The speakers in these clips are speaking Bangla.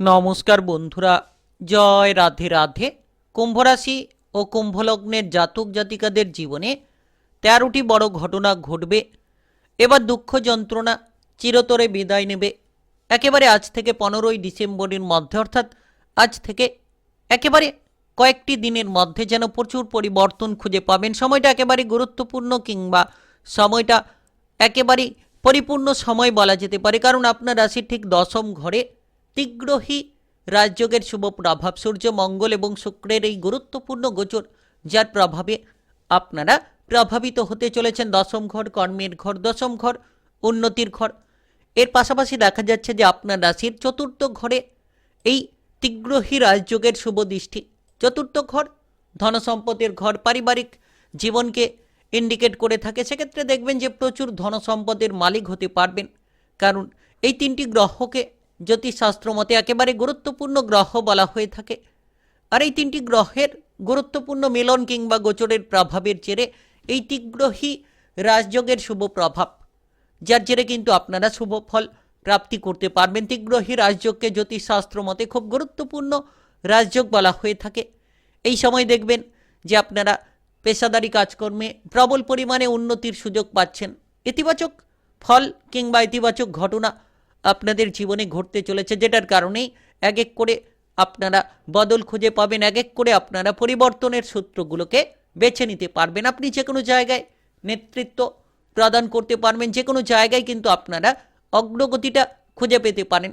নমস্কার বন্ধুরা, জয় রাধে রাধে। কুম্ভরাশি ও কুম্ভলগ্নের জাতক জাতিকাদের জীবনে তেরোটি বড় ঘটনা ঘটবে। এবার দুঃখ যন্ত্রণা চিরতরে বিদায় নেবে। একেবারে আজ থেকে পনেরোই ডিসেম্বরের মধ্যে, অর্থাৎ আজ থেকে একেবারে কয়েকটি দিনের মধ্যে যেন প্রচুর পরিবর্তন খুঁজে পাবেন। সময়টা একেবারে গুরুত্বপূর্ণ কিংবা সময়টা একেবারে পরিপূর্ণ সময় বলা যেতে পারে, কারণ আপনার রাশির ঠিক দশম ঘরে তিগ্রহী রাজযোগের শুভ প্রভাব সূর্য, মঙ্গল এবং শুক্রের এই গুরুত্বপূর্ণ গোচর, যার প্রভাবে আপনারা প্রভাবিত হতে চলেছেন দশম ঘর, কর্মের ঘর, দশম ঘর, উন্নতির ঘর। এর পাশাপাশি দেখা যাচ্ছে যে আপনার রাশির চতুর্থ ঘরে এই তিগ্রহী রাজযোগের শুভ দৃষ্টি। চতুর্থ ঘর, ধনসম্পদের ঘর, পারিবারিক জীবনকে ইন্ডিকেট করে থাকে। সেক্ষেত্রে দেখবেন যে প্রচুর ধনসম্পদের মালিক হতে পারবেন। কারণ এই তিনটি গ্রহকে জ্যোতিষশাস্ত্র মতে একেবারে গুরুত্বপূর্ণ গ্রহ বলা হয়ে থাকে। আর এই তিনটি গ্রহের গুরুত্বপূর্ণ মিলন কিংবা গোচরের প্রভাবের জেরে এই তিগ্রহী রাজযোগের শুভ প্রভাব, যার জেরে কিন্তু আপনারা শুভ ফল প্রাপ্তি করতে পারবেন। তিগ্রহী রাজযোগকে জ্যোতিষশাস্ত্র মতে খুব গুরুত্বপূর্ণ রাজযোগ বলা হয়ে থাকে। এই সময় দেখবেন যে আপনারা পেশাদারি কাজকর্মে প্রবল পরিমাণে উন্নতির সুযোগ পাচ্ছেন। ইতিবাচক ফল কিংবা ইতিবাচক ঘটনা আপনাদের জীবনে ঘটতে চলেছে, যেটার কারণেই এক এক করে আপনারা বদল খুঁজে পাবেন, এক এক করে আপনারা পরিবর্তনের সূত্রগুলোকে বেছে নিতে পারবেন। আপনি যে কোনো জায়গায় নেতৃত্ব প্রদান করতে পারবেন, যে কোনো জায়গায় কিন্তু আপনারা অগ্রগতিটা খুঁজে পেতে পারেন।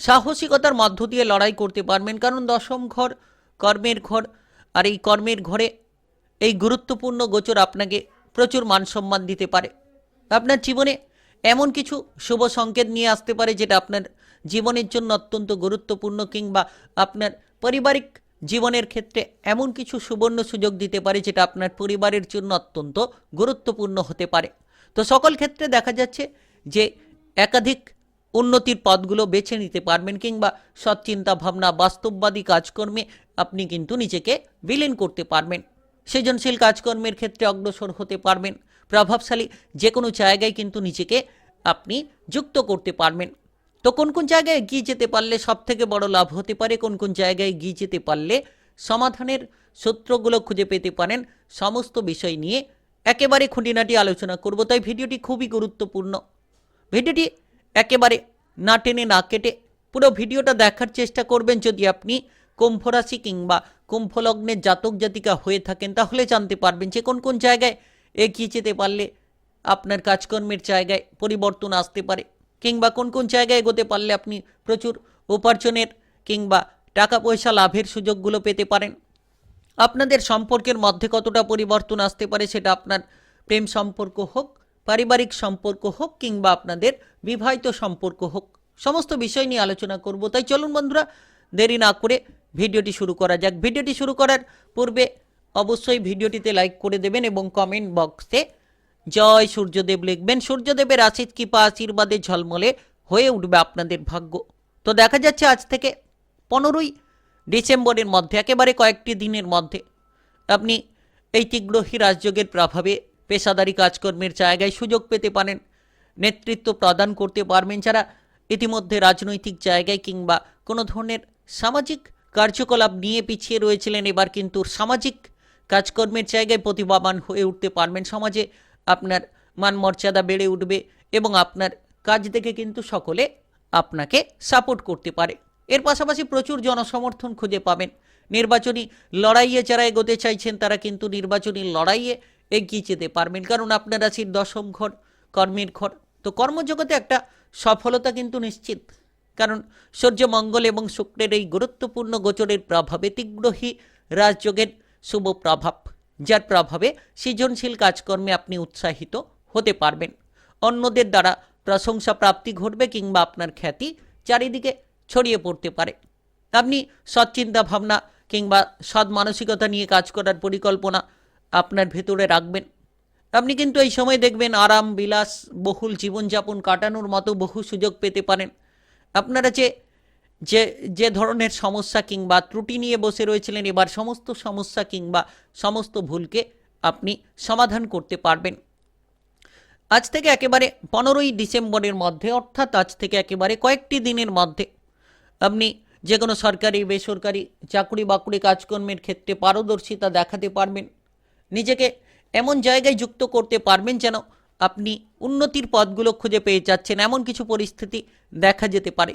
সাহসিকতার মধ্য দিয়ে লড়াই করতে পারবেন, কারণ দশম ঘর কর্মের ঘর, আর এই কর্মের ঘরে এই গুরুত্বপূর্ণ গোচর আপনাকে প্রচুর মান সম্মান দিতে পারে। আপনার জীবনে এমন কিছু শুভ সংকেত নিয়ে আসতে পারে যেটা আপনার জীবনের জন্য অত্যন্ত গুরুত্বপূর্ণ কিংবা আপনার পারিবারিক জীবনের ক্ষেত্রে এমন কিছু সুবর্ণ সুযোগ দিতে পারে যেটা আপনার পরিবারের জন্য অত্যন্ত গুরুত্বপূর্ণ হতে পারে। তো সকল ক্ষেত্রে দেখা যাচ্ছে যে একাধিক উন্নতির পথগুলো বেছে নিতে পারবেন কিংবা সৎ চিন্তা ভাবনা, বাস্তববাদী কাজকর্মে আপনি কিন্তু নিজেকে বিলীন করতে পারবেন। সৃজনশীল কাজকর্মের ক্ষেত্রে অগ্রসর হতে পারবেন। প্রভাবশালী যে কোনো জায়গায় কিন্তু নিজেকে আপনি যুক্ত করতে পারবেন। তো কোন কোন জায়গায় এগিয়ে যেতে পারলে সব থেকে বড় লাভ হতে পারে? কোন কোন জায়গায় এগিয়ে যেতে পারলে সমাধানের সূত্রগুলো খুঁজে পেতে পারেন? সমস্ত বিষয় নিয়ে একেবারে খুঁটিনাটি আলোচনা করব। তাই ভিডিওটি খুবই গুরুত্বপূর্ণ। ভিডিওটি একেবারে না টেনে না কেটে পুরো ভিডিওটা দেখার চেষ্টা করবেন। যদি আপনি কুম্ভ রাশি কিংবা কুম্ভ লগ্নের জাতক জাতিকা হয়ে থাকেন, তাহলে জানতে পারবেন যে কোন কোন জায়গায় এগিয়ে যেতে পারলে আপনার কাজকর্মের জায়গায় পরিবর্তন আসতে পারে। কিংবা কোন কোন জায়গায় এগোতে পারলে আপনি প্রচুর উপার্জনের কিংবা টাকা পয়সা লাভের সুযোগগুলো পেতে পারেন। আপনাদের সম্পর্কের মধ্যে কতটা পরিবর্তন আসতে পারে সেটা আপনার প্রেম সম্পর্ক হোক, পারিবারিক সম্পর্ক হোক, কিংবা আপনাদের বিবাহিত সম্পর্ক হোক, সমস্ত বিষয় নিয়ে আলোচনা করব। তাই চলুন বন্ধুরা, দেরি না করে ভিডিওটি শুরু করা যাক। ভিডিওটি শুরু করার পূর্বে অবশ্যই ভিডিওটিতে লাইক করে দেবেন এবং কমেন্ট বক্সে জয় সূর্যদেব লিখবেন। সূর্যদেবের আশিস কৃপা, আশীর্বাদে ঝলমলে হয়ে উঠবে আপনাদের ভাগ্য। তো দেখা যাচ্ছে আজ থেকে পনেরোই ডিসেম্বরের মধ্যে, একেবারে কয়েকটি দিনের মধ্যে, আপনি এই তীগ্রহী রাজযোগের প্রভাবে পেশাদারি কাজকর্মের জায়গায় সুযোগ পেতে পারেন, নেতৃত্ব প্রদান করতে পারবেন। যারা ইতিমধ্যে রাজনৈতিক জায়গায় কিংবা কোনো ধরনের সামাজিক কার্যকলাপ নিয়ে পিছিয়ে রয়েছিলেন, এবার কিন্তু সামাজিক কাজকর্মের জায়গায় প্রতিভাবান হয়ে উঠতে পারবেন। সমাজে আপনার মান মর্যাদা বেড়ে উঠবে এবং আপনার কাজ দেখে কিন্তু সকলে আপনাকে সাপোর্ট করতে পারে। এর পাশাপাশি প্রচুর জনসমর্থন খুঁজে পাবেন। নির্বাচনী লড়াইয়ে যারা এগোতে চাইছেন, তারা কিন্তু নির্বাচনী লড়াইয়ে এগিয়ে যেতে পারবেন। কারণ আপনার আছেন দশম ঘর, কর্মের ঘর, তো কর্মজগতে একটা সফলতা কিন্তু নিশ্চিত। কারণ সূর্য, মঙ্গল এবং শুক্রের এই গুরুত্বপূর্ণ গোচরের প্রভাবে তীগ্রহী রাজযোগের শুভ প্রভাব। যার প্রভাবে সৃজনশীল কাজকর্মে আপনি উৎসাহিত হতে পারবেন। অন্যদের দ্বারা প্রশংসা প্রাপ্তি ঘটবে কিংবা আপনার খ্যাতি চারিদিকে ছড়িয়ে পড়তে পারে। আপনি সৎ চিন্তা ভাবনা কিংবা সৎ মানসিকতা নিয়ে কাজ করার পরিকল্পনা আপনার ভেতরে রাখবেন। আপনি কিন্তু এই সময় দেখবেন আরাম, বিলাস, বহুল জীবনযাপন কাটানোর মতো বহু সুযোগ পেতে পারেন। আপনারা যে যে যে ধরনের সমস্যা কিংবা ত্রুটি নিয়ে বসে রয়েছিলেন, এবার সমস্ত সমস্যা কিংবা সমস্ত ভুলকে আপনি সমাধান করতে পারবেন। আজ থেকে একেবারে পনেরোই ডিসেম্বরের মধ্যে, অর্থাৎ আজ থেকে একেবারে কয়েকটি দিনের মধ্যে, আপনি যে কোনো সরকারি, বেসরকারি চাকরি বাকরি কাজকর্মের ক্ষেত্রে পারদর্শিতা দেখাতে পারবেন। নিজেকে এমন জায়গায় যুক্ত করতে পারবেন যেন আপনি উন্নতির পথগুলো খুঁজে পেয়ে যাচ্ছেন, এমন কিছু পরিস্থিতি দেখা যেতে পারে।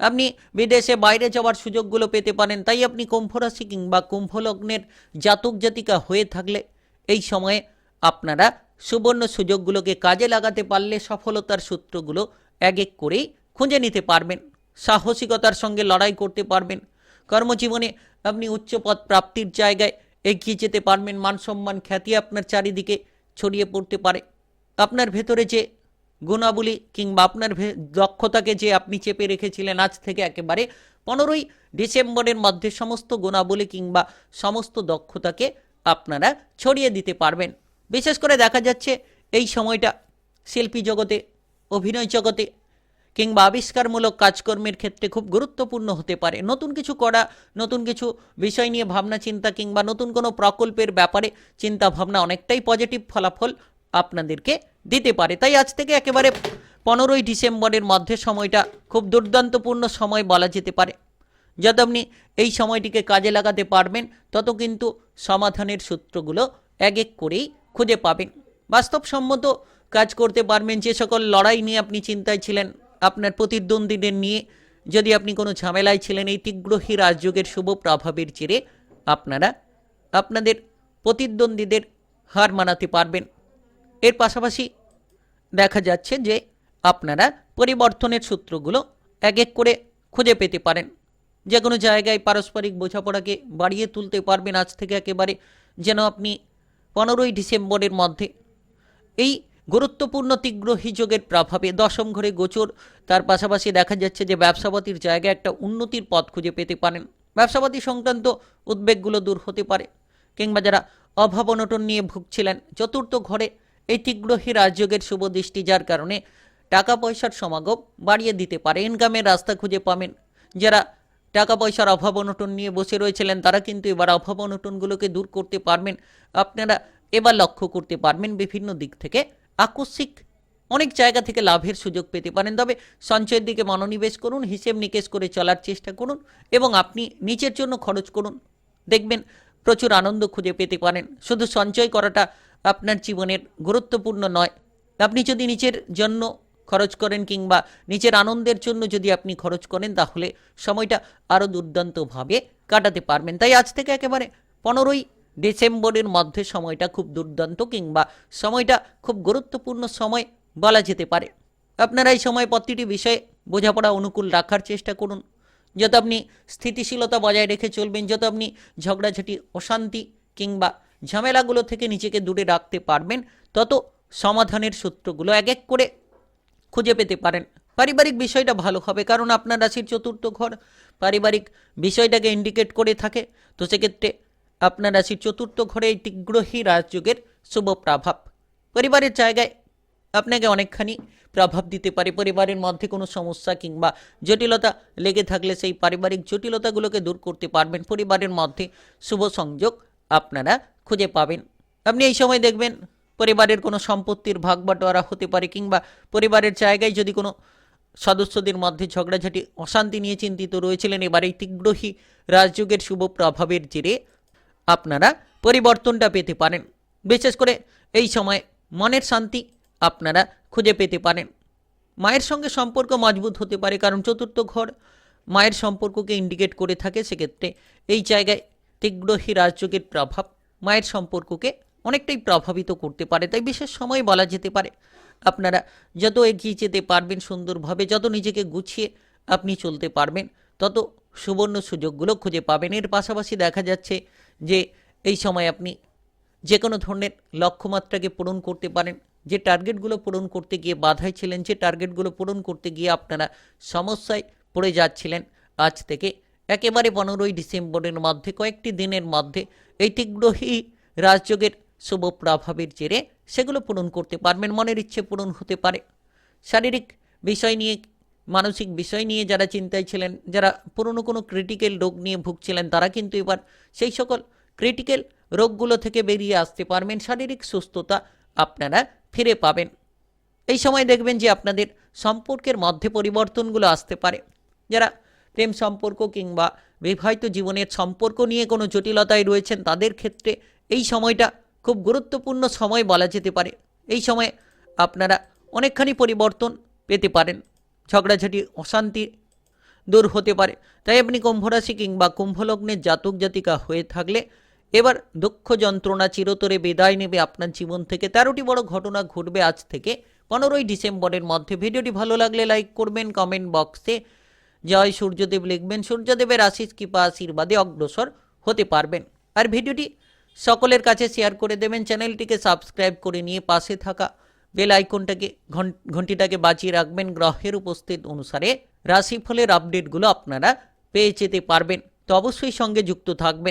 আপনি বিদেশে বাইরে যাওয়ার সুযোগগুলো পেতে পারেন, তাই আপনি কুম্ভ রাশি কিংবা কুম্ভ লগ্নের জাতক জাতিকা হয়ে থাকলে এই সময়ে আপনারা সুবর্ণ সুযোগগুলোকে কাজে লাগাতে পারলে সফলতার সূত্রগুলো এক এক করেই খুঁজে নিতে পারবেন, সাহসিকতার সঙ্গে লড়াই করতে পারবেন। কর্মজীবনে আপনি উচ্চ পদ প্রাপ্তির জায়গায় এগিয়ে যেতে পারবেন, মান সম্মান খ্যাতি আপনার চারিদিকে ছড়িয়ে পড়তে পারে। আপনার ভেতরে যে গুণাবলী কিংবা আপনার দক্ষতাকে যে আপনি চেপে রেখেছিলেন আজ থেকে একেবারে পনেরোই ডিসেম্বরের মধ্যে সমস্ত গুণাবলী কিংবা সমস্ত দক্ষতাকে আপনারা ছড়িয়ে দিতে পারবেন। বিশেষ করে দেখা যাচ্ছে এই সময়টা শিল্পী জগতে, অভিনয় জগতে কিংবা আবিষ্কারমূলক কাজকর্মের ক্ষেত্রে খুব গুরুত্বপূর্ণ হতে পারে। নতুন কিছু করা, নতুন কিছু বিষয় নিয়ে ভাবনা চিন্তা কিংবা নতুন কোনো প্রকল্পের ব্যাপারে চিন্তা ভাবনা অনেকটাই পজিটিভ ফলাফল আপনাদেরকে দিতে পারে। তাই আজ থেকে একেবারে পনেরোই ডিসেম্বরের মধ্যে সময়টা খুব দুর্দান্তপূর্ণ সময় বলা যেতে পারে। যত আপনি এই সময়টিকে কাজে লাগাতে পারবেন, তত কিন্তু সমাধানের সূত্রগুলো এক এক করেই খুঁজে পাবেন। বাস্তবসম্মত কাজ করতে পারবেন, যে সকল লড়াই নিয়ে আপনি চিন্তায় ছিলেন, আপনার প্রতিদ্বন্দ্বীদের নিয়ে যদি আপনি কোনো ঝামেলায় ছিলেন, এই তীগ্রহী রাজযোগের শুভ প্রভাবের জেরে আপনারা আপনাদের প্রতিদ্বন্দ্বীদের হার মানাতে পারবেন। এর পাশাপাশি দেখা যাচ্ছে যে আপনারা পরিবর্তনের সূত্রগুলো এক এক করে খুঁজে পেতে পারেন। যে কোনো জায়গায় পারস্পরিক বোঝাপড়াকে বাড়িয়ে তুলতে পারবেন আজ থেকে একেবারে যেন আপনি পনেরোই ডিসেম্বরের মধ্যে। এই গুরুত্বপূর্ণ তীগ্রহী যোগের প্রভাবে দশম ঘরে গোচর, তার পাশাপাশি দেখা যাচ্ছে যে ব্যবসাপাতির জায়গায় একটা উন্নতির পথ খুঁজে পেতে পারেন। ব্যবসাপাতি সংক্রান্ত উদ্বেগগুলো দূর হতে পারে, কিংবা যারা অভাব অনটন নিয়ে ভুগছিলেন, চতুর্থ ঘরে এই তীগ্রহী রাজযোগের শুভ দৃষ্টি যার কারণে টাকা পয়সার সমাগম বাড়িয়ে দিতে পারে। ইনকামের রাস্তা খুঁজে পাবেন যারা টাকা পয়সার অভাব অনটন নিয়ে বসে রয়েছিলেন, তারা কিন্তু এবার অভাব অনটনগুলোকে দূর করতে পারবেন। আপনারা এবার লক্ষ্য করতে পারবেন বিভিন্ন দিক থেকে আকস্মিক অনেক জায়গা থেকে লাভের সুযোগ পেতে পারেন। তবে সঞ্চয়ের দিকে মনোনিবেশ করুন, হিসেব নিকেশ করে চলার চেষ্টা করুন এবং আপনি নিজের জন্য খরচ করুন। দেখবেন প্রচুর আনন্দ খুঁজে পেতে পারেন। শুধু সঞ্চয় করাটা আপনার জীবনের গুরুত্বপূর্ণ নয়। আপনি যদি নিজের জন্য খরচ করেন কিংবা নিজের আনন্দের জন্য যদি আপনি খরচ করেন, তাহলে সময়টা আরও দুর্দান্তভাবে কাটাতে পারবেন। তাই আজ থেকে একেবারে পনেরোই ডিসেম্বরের মধ্যে সময়টা খুব দুর্দান্ত কিংবা সময়টা খুব গুরুত্বপূর্ণ সময় বলা যেতে পারে। আপনারা এই সময় প্রতিটি বিষয়ে বোঝাপড়া অনুকূল রাখার চেষ্টা করুন। যত আপনি স্থিতিশীলতা বজায় রেখে চলবেন, যত আপনি ঝগড়াঝাটি, অশান্তি কিংবা ঝামেলাগুলো থেকে নিজেকে দূরে রাখতে পারবেন, তত সমাধানের সূত্রগুলো এক এক করে খুঁজে পেতে পারেন। পারিবারিক বিষয়টা ভালো হবে, কারণ আপনার রাশির চতুর্থ ঘর পারিবারিক বিষয়টাকে ইন্ডিকেট করে থাকে। তো সেক্ষেত্রে আপনার রাশির চতুর্থ ঘরে এই তীগ্রহী রাজযোগের শুভ প্রভাব। পরিবারের জায়গায় আপনাকে অনেকখানি প্রভাব দিতে পারে, পরিবারের মধ্যে কোনো সমস্যা কিংবা জটিলতা লেগে থাকলে সেই পারিবারিক জটিলতাগুলোকে দূর করতে পারবেন। পরিবারের মধ্যে শুভ সংযোগ আপনারা খুঁজে পাবেন। আপনি এই সময় দেখবেন পরিবারের কোনো সম্পত্তির ভাগ বাটোয়ারা হতে পারে কিংবা পরিবারের জায়গায় যদি কোনো সদস্যদের মধ্যে ঝগড়াঝাটি, অশান্তি নিয়ে চিন্তিত রয়েছিলেন, এবার এই তীগ্রহী রাজযোগের শুভ প্রভাবের জেরে আপনারা পরিবর্তনটা পেতে পারেন। বিশেষ করে এই সময় মনের শান্তি আপনারা খুঁজে পেতে পারেন। মায়ের সঙ্গে সম্পর্ক মজবুত হতে পারে, কারণ চতুর্থ ঘর মায়ের সম্পর্ককে ইন্ডিকেট করে থাকে। সেক্ষেত্রে এই জায়গায় তীগ্রহী রাজযোগের প্রভাব মায়ের সম্পর্ককে অনেকটাই প্রভাবিত করতে পারে, তাই বিশেষ সময় বলা যেতে পারে। আপনারা যত এগিয়ে যেতে পারবেন সুন্দরভাবে, যত নিজেকে গুছিয়ে আপনি চলতে পারবেন, তত সুবর্ণ সুযোগগুলো খুঁজে পাবেন। এর পাশাপাশি দেখা যাচ্ছে যে, এই সময় আপনি যে কোনো ধরনের লক্ষ্যমাত্রাকে পূরণ করতে পারেন। যে টার্গেটগুলো পূরণ করতে গিয়ে বাধায় ছিলেন, যে টার্গেটগুলো পূরণ করতে গিয়ে আপনারা সমস্যায় পড়ে যাচ্ছিলেন, আজ থেকে একেবারে পনেরোই ডিসেম্বরের মধ্যে, কয়েকটি দিনের মধ্যে এই তীগ্রহী রাজযোগের শুভ প্রভাবের জেরে সেগুলো পূরণ করতে পারবেন, মনের ইচ্ছে পূরণ হতে পারে। শারীরিক বিষয় নিয়ে, মানসিক বিষয় নিয়ে যারা চিন্তায় ছিলেন, যারা পুরনো কোনো ক্রিটিক্যাল রোগ নিয়ে ভুগছিলেন, তারা কিন্তু এবার সেই সকল ক্রিটিক্যাল রোগগুলো থেকে বেরিয়ে আসতে পারবেন, শারীরিক সুস্থতা আপনারা ফিরে পাবেন। এই সময় দেখবেন যে আপনাদের সম্পর্কের মধ্যে পরিবর্তনগুলো আসতে পারে। যারা প্রেম সম্পর্ক কিংবা বিবাহিত জীবনের সম্পর্ক নিয়ে কোনো জটিলতায় রয়েছেন, তাদের ক্ষেত্রে এই সময়টা খুব গুরুত্বপূর্ণ সময় বলা যেতে পারে। এই সময়ে আপনারা অনেকখানি পরিবর্তন পেতে পারেন। ঝগড়াঝাটি, অশান্তি দূর হতে পারে। তাই আপনি কুম্ভরাশি কিংবা কুম্ভলগ্নের জাতক জাতিকা হয়ে থাকলে এবার দুঃখ যন্ত্রণা চিরতরে বিদায় নেবে আপনার জীবন থেকে। তেরোটি বড় ঘটনা ঘটবে আজ থেকে। পনেরোই ডিসেম্বরের মধ্যে। ভিডিওটি ভালো লাগলে লাইক করবেন, কমেন্ট বক্সে জয় সূর্যদেব লিখবেন, সূর্যদেবের আশিস কৃপা আশীর্বাদে অগ্রসর হতে পারবেন। আর ভিডিওটি সকলের কাছে শেয়ার করে দেবেন, চ্যানেলটিকে সাবস্ক্রাইব করে নিয়ে পাশে থাকা বেল আইকনটাকে ঘন- ঘন্টিটাকে বাঁচিয়ে রাখবেন। গ্রহের উপস্থিত অনুসারে রাশিফলের আপডেটগুলো আপনারা পেয়ে যেতে পারবেন। তো অবশ্যই সঙ্গে যুক্ত থাকবেন।